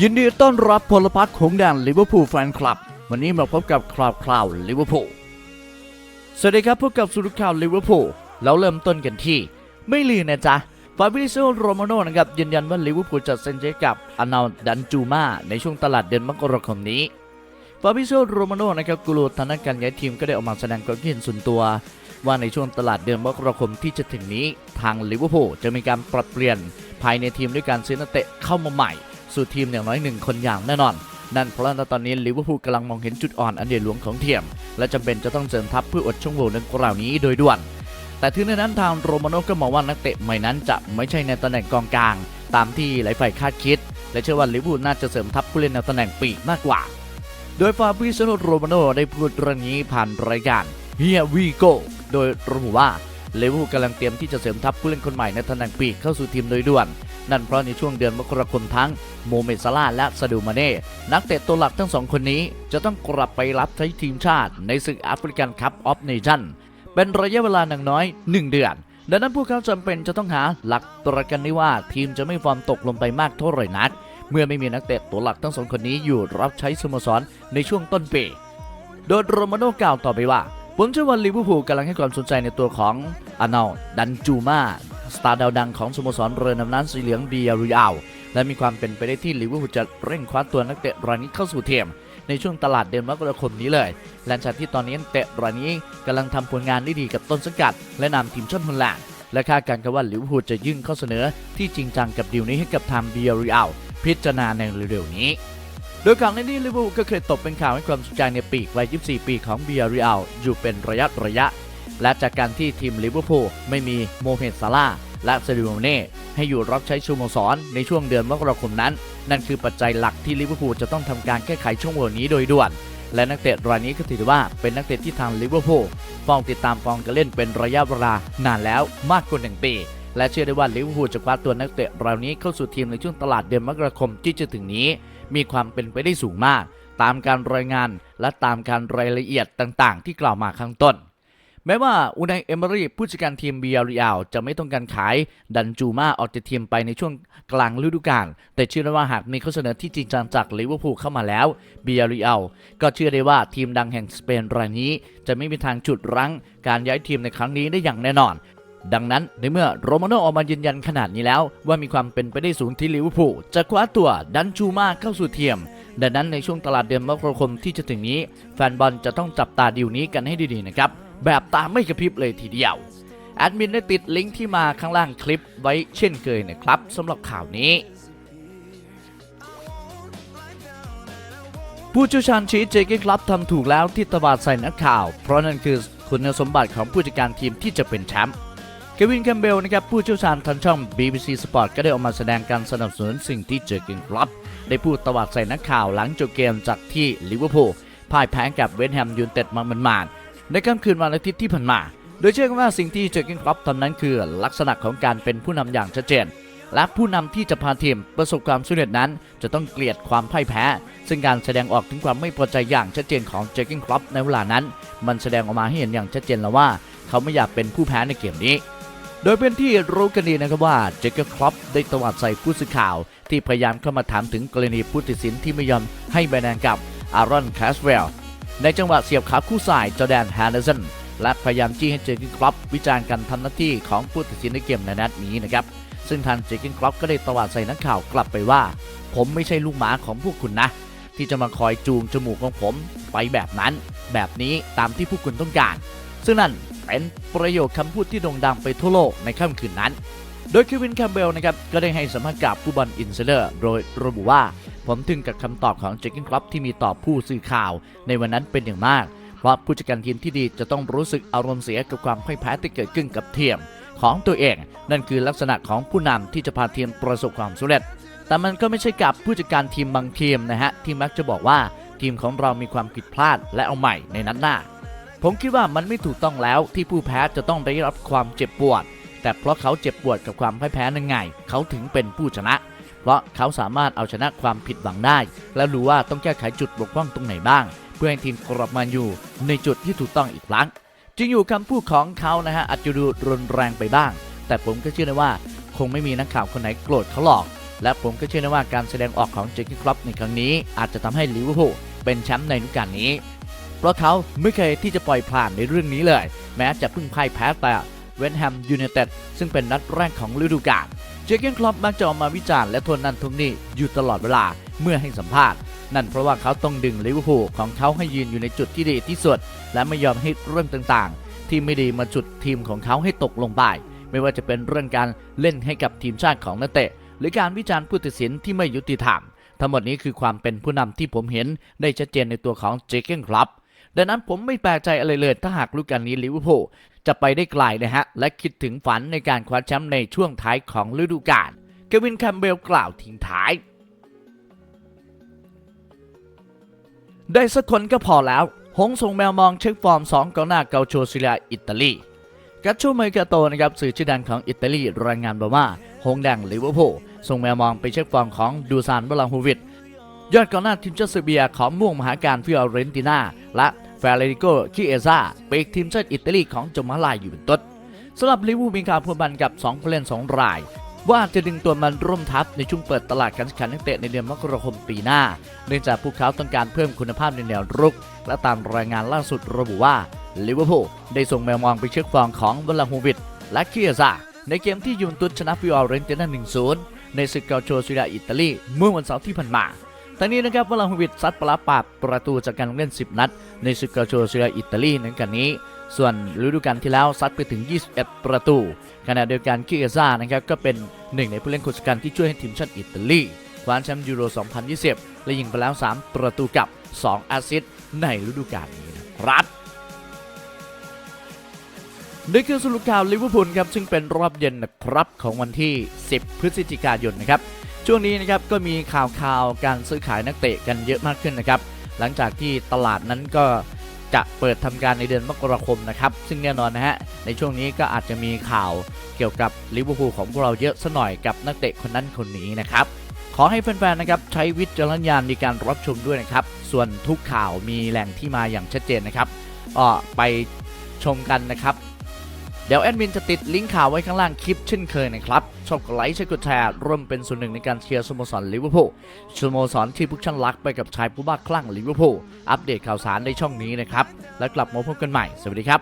ยินดีต้อนรับพลพักของแดนลิเวอร์พูลแฟนคลับ วันนี้มาพบกับคราวคราวลิเวอร์พูลสวัสดีครับพบกับสุดข่าวลิเวอร์พูลแล้วเริ่มต้นกันที่ ไม่ลืมนะจ๊ะฟาบริโซโรมาโนนะครับยืนยันว่าลิเวอร์พูลจะเซ็นเจกับอานาดันจูมาในช่วงตลาดเดือนมกราคมนี้ฟาบริโซโรมาโนนะครับกูรูทางด้านการย้ายทีมก็ได้ออกมาแสดงความคิดเห็นส่วนตัว ว่าในช่วงตลาดเดือนมกราคมที่จะถึงนี้ทางลิเวอร์พูลจะมีการปรับเปลี่ยนภายในทีมด้วยการซื้อนักเตะเข้ามาใหม่ สู่ทีมอย่างน้อยหนึ่งคนอย่างแน่นอน นั่นเพราะว่าตอนนี้ลิเวอร์พูลกำลังมองเห็นจุดอ่อนอันเด่นหลวงของเทียม และจำเป็นจะต้องเสริมทัพเพื่ออดช่องโหว่ดังกล่าวนี้โดยด่วน แต่ถึงในนั้นทางโรมาโน่ก็มองว่านักเตะใหม่นั้นจะไม่ใช่ในตำแหน่งกองกลาง ตามที่หลายฝ่ายคาดคิด และเชื่อว่าลิเวอร์พูลน่าจะเสริมทัพผู้เล่นในตำแหน่งปีกมากกว่า โดยฟาบริโซโรมาโน่ได้พูดเรื่องนี้ผ่านรายการ Here We Go โดยระบุว่าลิเวอร์พูลกำลังเตรียมที่จะเสริมทัพผู้เล่นคนใหม่ในตำแหน่งปีกเข้าสู่ทีมโดยด่วน นั่นเพราะในช่วงเดือนมกราคมทั้งโมเมซาลาและซาดูมาเน่ นักเตะตัวหลักทั้งสองคนนี้จะต้องกลับไปรับใช้ทีมชาติในศึกแอฟริกันคัพออฟเนชั่นเป็นระยะเวลาหนังน้อย 1 เดือน ดังนั้นพวกเขาจำเป็นจะต้องหาหลักประกันได้ว่าทีมจะไม่ฟอร์มตกลงไปมากเท่าไหร่นัก เมื่อไม่มีนักเตะตัวหลักทั้งสองคนนี้อยู่รับใช้สโมสรในช่วงต้นปี โดยโรมาโน่กล่าวต่อไปว่าผมเชื่อว่าลิเวอร์พูลกำลังให้ความสนใจในตัวของอานาลดันจูมา สตาร์ดาวดังของสโมสรเรือนำน้ำสีเหลืองเบียริอัลและมีความเป็นไปได้ที่ลิเวอร์พูลจะเร่งคว้าตัวนักเตะรายนี้เข้าสู่ทีมในช่วงตลาดเดือนมกราคมนี้เลยหลังจากที่ตอนนี้นักเตะรายนี้กำลังทำผลงานได้ดีกับต้นสังกัด และนำทีมชาติฮอลแลนด์และคาดการณ์กันว่าลิเวอร์พูลจะยื่นข้อเสนอที่จริงจังกับดีลนี้ให้กับทางเบียริอัลพิจารณาในเร็วๆนี้โดยก่อนหน้านี้ลิเวอร์พูลก็เคยตกเป็นข่าวให้ความสนใจในปีกวัย 24 ปีของเบียริอัลอยู่เป็นระยะระยะ และจากการที่ทีมลิเวอร์พูลไม่มีโมเมดซาลา และเซาดิโอเน่ให้อยู่รับใช้สโมสรในช่วงเดือนมกราคมนั้น นั่นคือปัจจัยหลักที่ลิเวอร์พูลจะต้องทำการแก้ไขช่วงโหว่นี้โดยด่วน และนักเตะรายนี้ก็ถือว่าเป็นนักเตะที่ทางลิเวอร์พูลฟองติดตามฟองการเล่นเป็นระยะเวลานานแล้วมากกว่าหนึ่งปีและเชื่อได้ว่าลิเวอร์พูลจะคว้าตัวนักเตะรายนี้เข้าสู่ทีมในช่วงตลาดเดือนมกราคมที่จะถึงนี้ มีความเป็นไปได้สูงมาก ตามการรายงานและตามการรายละเอียดต่างๆ ที่กล่าวมาข้างต้น แม้ว่าอูนายเอมอรี่ผู้จัดการทีมเบียริอัลจะไม่ต้องการขายดันจูมาออกจากทีมไปในช่วงกลางฤดูกาลแต่เชื่อได้ว่าหากมีข้อเสนอที่จริงจังจากลิเวอร์พูลเข้ามาแล้วเบียริอัลก็เชื่อได้ว่าทีมดังแห่งสเปนรายนี้ จะไม่มีทางจุดรั้งการย้ายทีมในครั้งนี้ได้อย่างแน่นอนดังนั้นในเมื่อโรมาโนออกมายืนยันขนาดนี้แล้ว ว่ามีความเป็นไปได้สูงที่ลิเวอร์พูลจะคว้าตัวดันจูมาเข้าสู่ทีมดังนั้นในช่วงตลาดเดือนมกราคมที่จะถึงนี้ แฟนบอลจะต้องจับตาดีลนี้กันให้ดีๆนะครับ แบบตาไม่กระพริบเลยทีเดียว แอดมินได้ติดลิงก์ที่มาข้างล่างคลิปไว้เช่นเคยนะครับสำหรับข่าวนี้ ผู้เชี่ยวชาญชี้เจเก้นคลับทำถูกแล้วที่ตวาดใส่นักข่าว เพราะนั่นคือคุณสมบัติของผู้จัดการทีมที่จะเป็นแชมป์เควินแคมเบลนะครับผู้เชี่ยวชาญทางช่อง BBC Sport ก็ได้ออกมาแสดงการสนับสนุนสิ่งที่เจอเกินคลับได้พูดตวาดใส่นักข่าวหลังจบเกมจากที่ลิเวอร์พูลพ่ายแพ้กับเวสต์แฮมยูไนเต็ดมามันมาดๆ ในค่ำคืนวันอาทิตย์ที่ผ่านมา โดยเชื่อกันว่าสิ่งที่เจอร์เกินคลับทำนั้นคือลักษณะของการเป็นผู้นำอย่างชัดเจน และผู้นำที่จะพาทีมประสบความสำเร็จนั้น จะต้องเกลียดความพ่ายแพ้ ซึ่งการแสดงออกถึงความไม่พอใจอย่างชัดเจนของเจอร์เกินคลับในเวลานั้น มันแสดงออกมาให้เห็นอย่างชัดเจนแล้วว่า เขาไม่อยากเป็นผู้แพ้ในเกมนี้โดยเป็นที่รู้กันดีนะครับว่าเจคเกอร์ครอปได้ตวาดใส่ผู้สื่อข่าว ที่พยายามเข้ามาถามถึงกรณีผู้ตัดสินที่ไม่ยอมให้ใบแดงกับอารอนแคสเวล ในจังหวะเสียบขาคู่สายจอแดนแฮนเดอร์สันและพยายามจี้ให้เจคเกอร์ครอปวิจารณ์การทำหน้าที่ของผู้ตัดสินในเกมในนัดนี้นะครับ ซึ่งทางเจคเกอร์ครอปก็ได้ตวาดใส่นักข่าวกลับไปว่า ผมไม่ใช่ลูกหมาของพวกคุณนะ ที่จะมาคอยจูงจมูกของผมไปแบบนั้น แบบนี้ตามที่พวกคุณต้องการ ซึ่งนั่นเป็นประโยคคำพูดที่โด่งดังไปทั่วโลกในค่ำคืนนั้น โดยเควินแคมเบลนะครับก็ได้ให้สัมภาษณ์กับผู้บอลอินเซเลอร์โดยระบุว่า ผมถึงกับคำตอบของเจคกินคลับที่มีต่อผู้สื่อข่าวในวันนั้นเป็นอย่างมาก เพราะผู้จัดการทีมที่ดีจะต้องรู้สึกอารมณ์เสียกับความพ่ายแพ้ที่เกิดขึ้นกับทีมของตัวเอง นั่นคือลักษณะของผู้นำที่จะพาทีมประสบความสำเร็จ แต่มันก็ไม่ใช่กับผู้จัดการทีมบางทีมนะฮะที่มักจะบอกว่าทีมของเรามีความผิดพลาดและเอาใหม่ในนัดหน้า ผมคิดว่ามันไม่ถูกต้องแล้วที่ผู้แพ้จะต้องได้รับความเจ็บปวด แต่เพราะเขาเจ็บปวดกับความพ่ายแพ้นั่นไง เขาถึงเป็นผู้ชนะ เพราะเขาสามารถเอาชนะความผิดหวังได้ และรู้ว่าต้องแก้ไขจุดบกพร่องตรงไหนบ้าง เพื่อให้ทีมกลับมาอยู่ในจุดที่ถูกต้องอีกครั้งจริงอยู่คำพูดของเขานะฮะอาจจะดูรุนแรงไปบ้าง แต่ผมก็เชื่อนะว่า คงไม่มีนักข่าวคนไหนโกรธเขาหรอก และผมก็เชื่อนะว่าการแสดงออกของเจอร์เกคล็อปในครั้งนี้ อาจจะทำให้ลิเวอร์พูลเป็นแชมป์ในฤดูกาลนี้ เพราะเขาไม่เคยที่จะปล่อยผ่านในเรื่องนี้เลย แม้จะเพิ่งพ่ายแพ้แต่ เวนแฮมยูไนเต็ดซึ่งเป็นนัดแรกของฤดูกาลเจเกนคลอปมักจะออกมาวิจารณ์และทวนนันทุนนี่อยู่ตลอดเวลาเมื่อให้สัมภาษณ์ นั่นเพราะว่าเขาต้องดึงลิเวอร์พูลของเขาให้ยืนอยู่ในจุดที่ดีที่สุด และไม่ยอมให้เรื่องต่างๆ ที่ไม่ดีมาจุดทีมของเขาให้ตกลงไป ไม่ว่าจะเป็นเรื่องการเล่นให้กับทีมชาติของนักเตะ หรือการวิจารณ์ผู้ตัดสินที่ไม่ยุติธรรม ทั้งหมดนี้คือความเป็นผู้นำที่ผมเห็นได้ชัดเจนในตัวของเจเกนคลอป ดังนั้นผมไม่แปลกใจอะไรเลยถ้าหากลูกการนี้ลิเวอร์พูลจะไปได้ไกลนะฮะ และคิดถึงฝันในการคว้าแชมป์ในช่วงท้ายของฤดูกาลเกวินแคมเบลกล่าวทิ้งท้าย ได้สักคนก็พอแล้ว หงส่งแมวมองเช็คฟอร์ม2กองหน้าเกาโชซิเลียอิตาลีกัตโชเมกาโตนะครับสื่อชื่อดังของอิตาลีรายงานบอกว่าหงแดงลิเวอร์พูลส่งแมวมองไปเช็คฟอร์มของดูซานบลาฮูวิดยอดกองหน้าทีมชาติเซอร์เบียของม่วงมหาการฟิออเรนตินาและ เฟเรริโกคิเอซาปีกทีมชาติอิตาลีของจมาลายอยู่เป็นต้นสำหรับลิเวอร์พูลมีข่าวพัวพันกับ2ผู้เล่น2ราย ว่าจะดึงตัวมันร่วมทัพในช่วงเปิดตลาดการแข่งขันนักเตะในเดือนมกราคมปีหน้า เนื่องจากพวกเขาต้องการเพิ่มคุณภาพในแนวรุก และตามรายงานล่าสุดระบุว่าลิเวอร์พูลได้ส่งแมวมองไปเช็คฟอร์มของวลาฮูวิดและคิเอซาในเกมที่ยูนตุสชนะฟิออเรนติน่า1-0 ในศึกเกาโชซิลียอิตาลีเมื่อวันเสาร์ที่ผ่านมา ทั้งนี้นะครับวลาฮวิดซัดปลาปาบประตูจากการเล่น 10 นัด ในศึกเกาโชเซียอิตาลีในกันนี้ ส่วนฤดูกาลที่แล้วซัดไปถึง 21 ประตู ขณะเดียวกันคิเอซ่านะครับก็เป็นหนึ่งในผู้เล่นคนสำคัญที่ช่วยให้ทีมชาติอิตาลีคว้าแชมป์ยูโร 2020 และยิงไปแล้ว 3 ประตูกับ2แอสซิสต์ในฤดูกาลนี้นะครับนี่คือสรุปข่าวลิเวอร์พูลครับซึ่งเป็นรอบเย็นนะครับของวันที่ 10 พฤศจิกายนนะครับ ช่วงนี้นะครับก็มีข่าวข่าวการซื้อขายนักเตะกันเยอะมากขึ้นนะครับ หลังจากที่ตลาดนั้นก็จะเปิดทำการในเดือนมกราคมนะครับ ซึ่งแน่นอนนะฮะในช่วงนี้ก็อาจจะมีข่าวเกี่ยวกับลิเวอร์พูลของพวกเราเยอะซะหน่อยกับนักเตะคนนั้นคนนี้นะครับขอให้แฟนๆนะครับใช้วิจารณญาณในการรับชมด้วยนะครับ ส่วนทุกข่าวมีแหล่งที่มาอย่างชัดเจนนะครับก็ไปชมกันนะครับ เดี๋ยวแอดมินจะติดลิงก์ข่าวไว้ข้างล่างคลิปเช่นเคยนะครับ ชอบกดไลค์ช่วยกดแชร์ร่วมเป็นส่วนหนึ่งในการเชียร์สโมสรลิเวอร์พูลสโมสรที่พุกช่างรักไปกับชายผู้บ้าคลั่งลิเวอร์พูลอัปเดตข่าวสารในช่องนี้นะครับ แล้วกลับมาพบกันใหม่ สวัสดีครับ